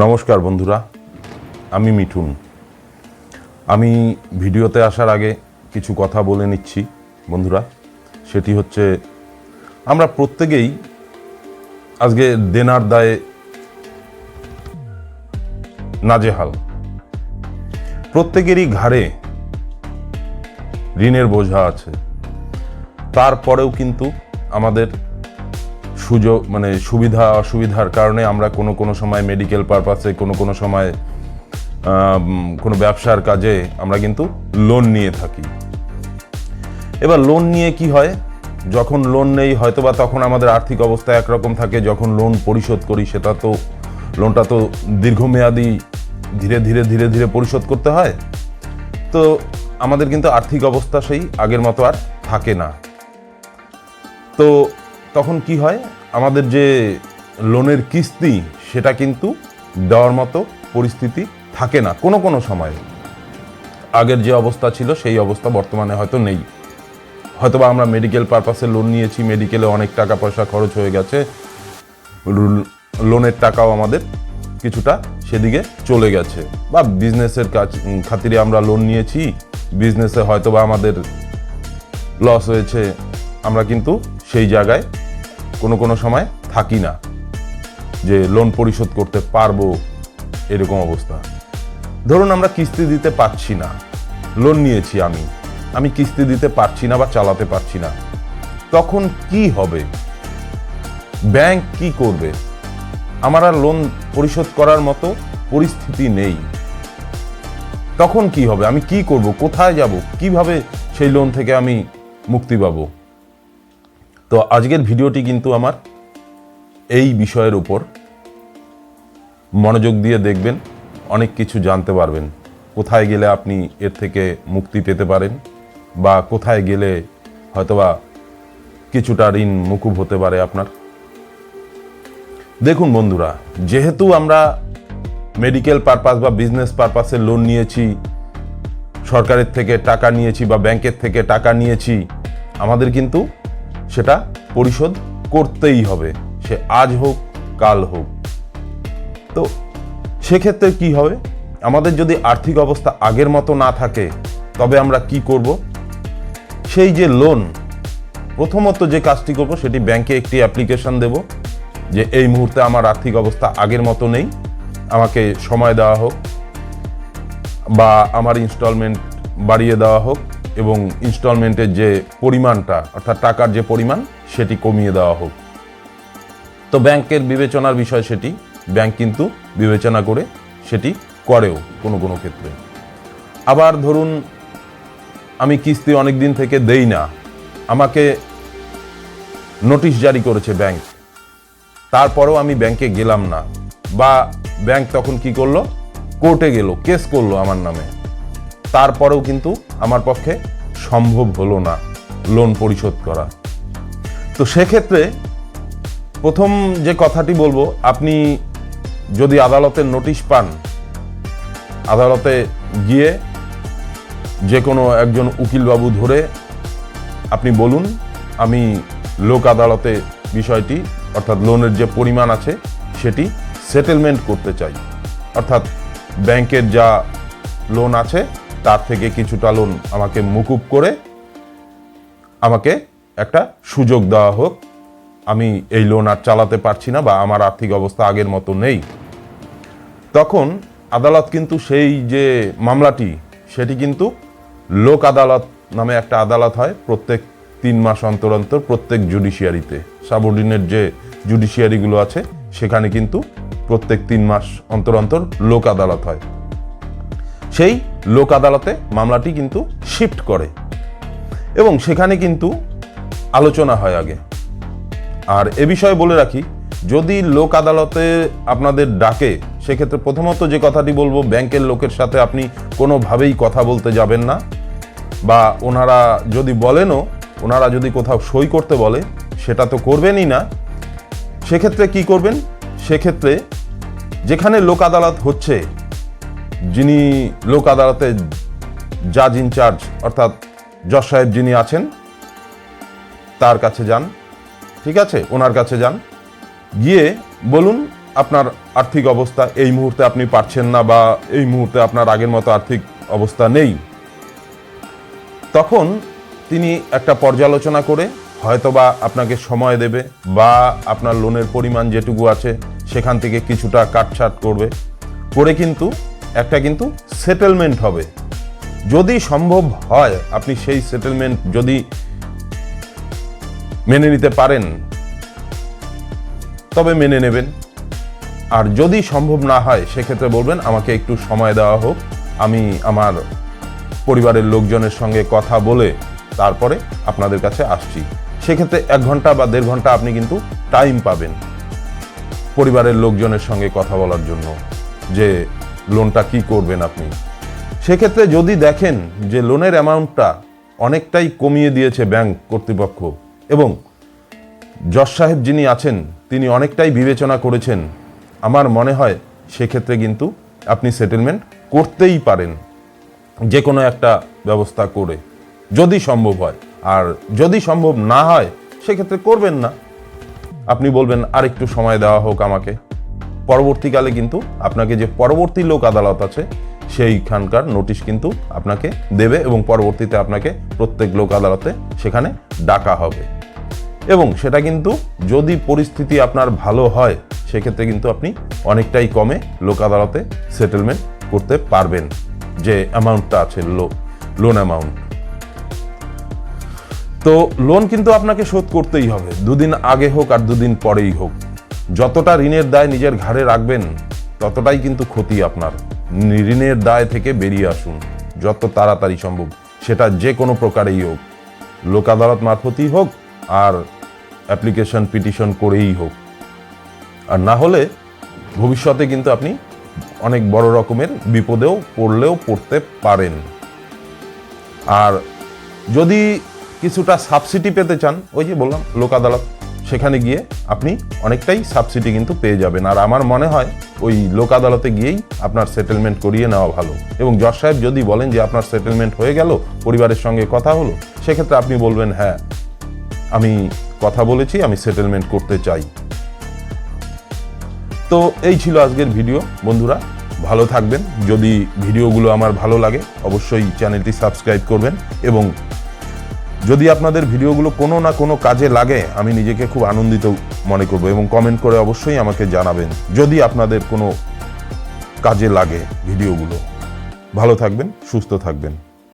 নমস্কার বন্ধুরা, আমি মিঠুন। আমি ভিডিওতে আসার আগে কিছু কথা বলে নিচ্ছি বন্ধুরা, সেটি হচ্ছে আমরা প্রত্যেকেই আজকে দেনার দায়ে নাজেহাল। প্রত্যেকেরই ঘাড়ে ঋণের বোঝা আছে। তারপরেও কিন্তু আমাদের সুযোগ মানে সুবিধা, অসুবিধার কারণে আমরা কোনো কোনো সময় মেডিকেল পারপাসে কোনো কোনো সময় কোনো ব্যবসার কাজে আমরা কিন্তু লোন নিয়ে থাকি। এবার লোন নিয়ে কি হয়? যখন লোন নেই, হয়তোবা তখন আমাদের আর্থিক অবস্থা একরকম থাকে, যখন লোন পরিশোধ করি, সেটা তো লোনটা তো দীর্ঘমেয়াদী, ধীরে ধীরে ধীরে ধীরে পরিশোধ করতে হয়। তো আমাদের কিন্তু আর্থিক অবস্থা সেই আগের মতো আর থাকে না। তো তখন কি হয়? আমাদের যে লোনের কিস্তি, সেটা কিন্তু দেওয়ার মতো পরিস্থিতি থাকে না, কোনো কোনো সময়ে। আগের যে অবস্থা ছিল, সেই অবস্থা বর্তমানে হয়তো নেই। হয়তোবা আমরা মেডিকেল পারপাসে লোন নিয়েছি মেডিকেলে অনেক টাকা পয়সা খরচ হয়ে গেছে। লোনের টাকাও আমাদের কিছুটা সেদিকে চলে গেছে। বা বিজনেসের কাজ খাতিরে আমরা লোন নিয়েছি বিজনেসে হয়তোবা আমাদের লস হয়েছে। আমরা কিন্তু সেই জায়গায় কোনো কোনো সময় থাকি না যে লোন পরিশোধ করতে পারব এরকম অবস্থা। ধরুন আমরা কিস্তি দিতে পারছি না লোন নিয়েছি আমি আমি কিস্তি দিতে পারছি না বা চালাতে পারছি না, তখন কি হবে? ব্যাংক কি করবে? আমার আর লোন পরিশোধ করার মতো পরিস্থিতি নেই। তখন কি হবে? আমি কি করব? কোথায় যাব? কীভাবে সেই লোন থেকে আমি মুক্তি পাবো? তো আজকের ভিডিওটি কিন্তু আমার এই বিষয়ের উপর। মনোযোগ দিয়ে দেখবেন, অনেক কিছু জানতে পারবেন। কোথায় গেলে আপনি এর থেকে মুক্তি পেতে পারেন বা কোথায় গেলে হয়তোবা কিছুটা ঋণ মুকুব হতে পারে আপনার। দেখুন বন্ধুরা, যেহেতু আমরা মেডিকেল পারপাস বা বিজনেস পারপাসে লোন নিয়েছি, সরকারের থেকে টাকা নিয়েছি বা ব্যাংকের থেকে টাকা নিয়েছি, আমাদের কিন্তু সেটা পরিশোধ করতেই হবে। সে আজ হোক, কাল হোক। তো সেক্ষেত্রে কি হবে? আমাদের যদি আর্থিক অবস্থা আগের মতো না থাকে, তবে আমরা কি করব? সেই যে লোন প্রথমত যে কাজটি করব সেটি ব্যাংকে একটি অ্যাপ্লিকেশন দেব, যে এই মুহূর্তে আমার আর্থিক অবস্থা আগের মতো নেই, আমাকে সময় দেওয়া হোক বা আমার ইনস্টলমেন্ট বাড়িয়ে দেওয়া হোক। এবং ইনস্টলমেন্টের যে পরিমাণটা, অর্থাৎ টাকার যে পরিমাণ, সেটি কমিয়ে দেওয়া হোক। তো ব্যাংকের বিবেচনার বিষয় সেটি, ব্যাংক কিন্তু বিবেচনা করে সেটি করেও কোনো কোনো ক্ষেত্রে। আবার ধরুন, আমি কিস্তি অনেক দিন থেকে দেই না। আমাকে নোটিশ জারি করেছে ব্যাংক। তারপরেও আমি ব্যাংকে গেলাম না। বা ব্যাংক তখন কি করল? কোর্টে গেল, কেস করল আমার নামে। তারপরেও কিন্তু আমার পক্ষে সম্ভব হলো না লোন পরিশোধ করা। তো সেক্ষেত্রে প্রথম যে কথাটি বলব, আপনি যদি আদালতের নোটিশ পান, আদালতে গিয়ে যে কোনো একজন উকিলবাবু ধরে আপনি বলুন, আমি লোক আদালতে বিষয়টি, অর্থাৎ লোনের যে পরিমাণ আছে সেটি সেটেলমেন্ট করতে চাই। অর্থাৎ ব্যাংকের যা লোন আছে তার থেকে কিছুটা লোন আমাকে মুকুব করে আমাকে একটা সুযোগ দেওয়া হোক। আমি এই লোন আর চালাতে পারছি না বা আমার আর্থিক অবস্থা আগের মতো নেই। তখন আদালত কিন্তু সেই যে মামলাটি, সেটি কিন্তু লোক আদালত নামে একটা আদালত হয় প্রত্যেক তিন মাস অন্তর অন্তর প্রত্যেক জুডিশিয়ারিতে। সাবঅর্ডিনেট যে জুডিশিয়ারিগুলো আছে, সেখানে কিন্তু প্রত্যেক তিন মাস অন্তর অন্তর লোক আদালত হয়। সেই লোক আদালতে মামলাটি কিন্তু শিফট করে। এবং সেখানে কিন্তু আলোচনা হয় আগে। আর এ বিষয়ে বলে রাখি, যদি লোক আদালতে আপনাদের ডাকে, সেক্ষেত্রে প্রথমত যে কথাটি বলব, ব্যাংকের লোকের সাথে আপনি কোনোভাবেই কথা বলতে যাবেন না। বা ওনারা যদি বলেনও, ওনারা যদি কোথাও সই করতে বলে, সেটা তো করবেনই না। সেক্ষেত্রে কি করবেন? সেক্ষেত্রে যেখানে লোক আদালত হচ্ছে যিনি লোক আদালতে জাজ ইনচার্জ অর্থাৎ জজ সাহেব যিনি আছেন, তার কাছে যান। ঠিক আছে? ওনার কাছে যান। গিয়ে বলুন, আপনার আর্থিক অবস্থা এই মুহূর্তে আপনি পারছেন না বা এই মুহূর্তে আপনার আগের মতো আর্থিক অবস্থা নেই। তখন তিনি একটা পর্যালোচনা করে হয়তোবা আপনাকে সময় দেবে বা আপনার লোনের পরিমাণ যেটুকু আছে সেখান থেকে কিছুটা কাটছাট করবে। করে কিন্তু একটা কিন্তু সেটেলমেন্ট হবে। যদি সম্ভব হয়, আপনি সেই সেটেলমেন্ট যদি মেনে নিতে পারেন, তবে মেনে নেবেন। আর যদি সম্ভব না হয়, সেক্ষেত্রে বলবেন, আমাকে একটু সময় দেওয়া হোক। আমি আমার পরিবারের লোকজনের সঙ্গে কথা বলে তারপরে আপনাদের কাছে আসছি। সেক্ষেত্রে এক ঘণ্টা বা দেড় ঘণ্টা আপনি কিন্তু টাইম পাবেন পরিবারের লোকজনের সঙ্গে কথা বলার জন্য। যে লোনটা কি করবেন আপনি? সেক্ষেত্রে যদি দেখেন যে লোনের অ্যামাউন্টটা অনেকটাই কমিয়ে দিয়েছে ব্যাংক কর্তৃপক্ষ এবং জজ সাহেব যিনি আছেন, তিনি অনেকটাই বিবেচনা করেছেন, আমার মনে হয় সেক্ষেত্রে কিন্তু আপনি সেটেলমেন্ট করতেই পারেন। যে কোনো একটা ব্যবস্থা করে, যদি সম্ভব হয়। আর যদি সম্ভব না হয়, সেক্ষেত্রে করবেন না। আপনি বলবেন আর একটু সময় দেওয়া হোক আমাকে। পরবর্তীকালে কিন্তু আপনাকে যে পরবর্তী লোক আদালত আছে, সেইখানকার নোটিশ কিন্তু আপনাকে দেবে এবং পরবর্তীতে আপনাকে প্রত্যেক লোক আদালতে সেখানে ডাকা হবে। এবং সেটা কিন্তু যদি পরিস্থিতি আপনার ভালো হয়, সেক্ষেত্রে কিন্তু আপনি অনেকটাই কমে লোক আদালতে সেটেলমেন্ট করতে পারবেন, যে অ্যামাউন্টটা আছে, লো লোন অ্যামাউন্ট তো লোন কিন্তু আপনাকে শোধ করতেই হবে, দুদিন আগে হোক আর দুদিন পরেই হোক। যতটা ঋণের দায় নিজের ঘাড়ে রাখবেন, ততটাই কিন্তু ক্ষতি আপনার। ঋণের দায় থেকে বেরিয়ে আসুন, যত তাড়াতাড়ি সম্ভব। সেটা যে কোনো প্রকারেই হোক, লোক আদালত মারফতই হোক, আর অ্যাপ্লিকেশন, পিটিশন করেই হোক। আর না হলে ভবিষ্যতে কিন্তু আপনি অনেক বড় রকমের বিপদেও পড়লেও পড়তে পারেন। আর যদি কিছুটা সাবসিডি পেতে চান, ওই যে বললাম, লোক আদালত সেখানে গিয়ে আপনি অনেকটাই সাবসিডি কিন্তু পেয়ে যাবেন। আর আমার মনে হয় ওই লোক আদালতে গিয়েই আপনার সেটেলমেন্ট করিয়ে নেওয়া ভালো। এবং জজ সাহেব যদি বলেন যে আপনার সেটেলমেন্ট হয়ে গেল, পরিবারের সঙ্গে কথা হলো, সেক্ষেত্রে আপনি বলবেন হ্যাঁ আমি কথা বলেছি, আমি সেটেলমেন্ট করতে চাই। তো এই ছিল আজকের ভিডিও। বন্ধুরা, ভালো থাকবেন। যদি ভিডিওগুলো আমার ভালো লাগে, অবশ্যই চ্যানেলটি সাবস্ক্রাইব করবেন এবং যদি আপনাদের ভিডিওগুলো কোনো না কোনো কাজে লাগে, আমি নিজেকে খুব আনন্দিত মনে করব এবং কমেন্ট করে অবশ্যই আমাকে জানাবেন যদি আপনাদের কোনো কাজে লাগে ভিডিওগুলো। ভালো থাকবেন, সুস্থ থাকবেন।